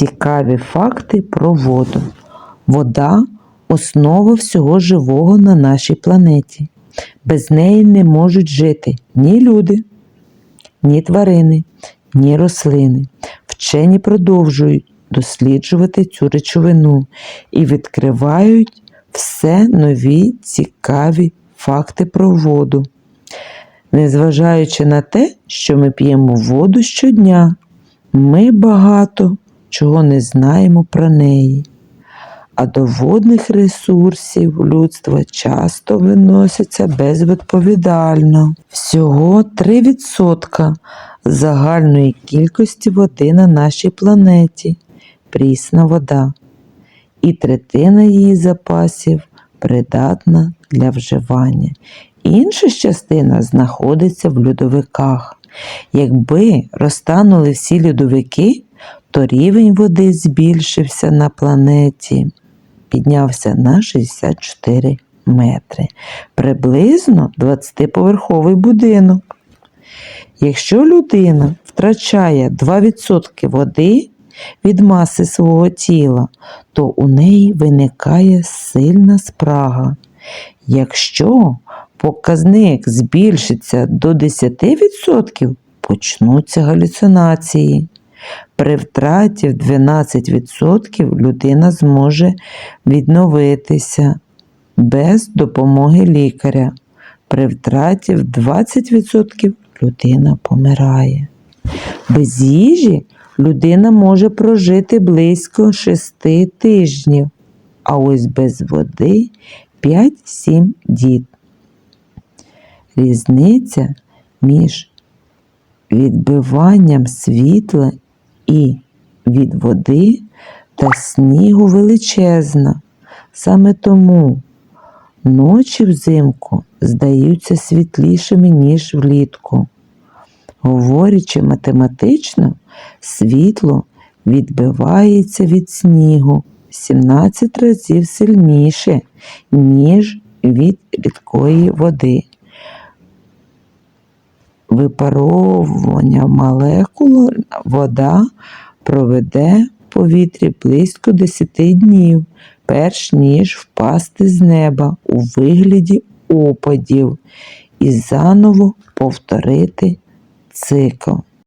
Цікаві факти про воду. Вода основа всього живого на нашій планеті. Без неї не можуть жити ні люди, ні тварини, ні рослини. Вчені продовжують досліджувати цю речовину і відкривають все нові цікаві факти про воду. Незважаючи на те, що ми п'ємо воду щодня, ми багато чого не знаємо про неї. А до водних ресурсів людства часто виносяться безвідповідально. Всього 3% загальної кількості води на нашій планеті прісна вода, і третина її запасів придатна для вживання. Інша частина знаходиться в льодовиках. Якби розтанули всі льодовики, то рівень води збільшився на планеті, піднявся на 64 метри, приблизно 20-поверховий будинок. Якщо людина втрачає 2% води від маси свого тіла, то у неї виникає сильна спрага. Якщо показник збільшиться до 10%, почнуться галюцинації. При втраті в 12% людина зможе відновитися без допомоги лікаря. При втраті в 20% людина помирає. Без їжі людина може прожити близько 6 тижнів, а ось без води 5-7 діб. Різниця між відбиванням світла і від води та снігу величезна. Саме тому ночі взимку здаються світлішими, ніж влітку. Говорячи математично, світло відбивається від снігу 17 разів сильніше, ніж від рідкої води. Випаровування молекул вода проведе в повітрі близько 10 днів, перш ніж впасти з неба у вигляді опадів і заново повторити цикл.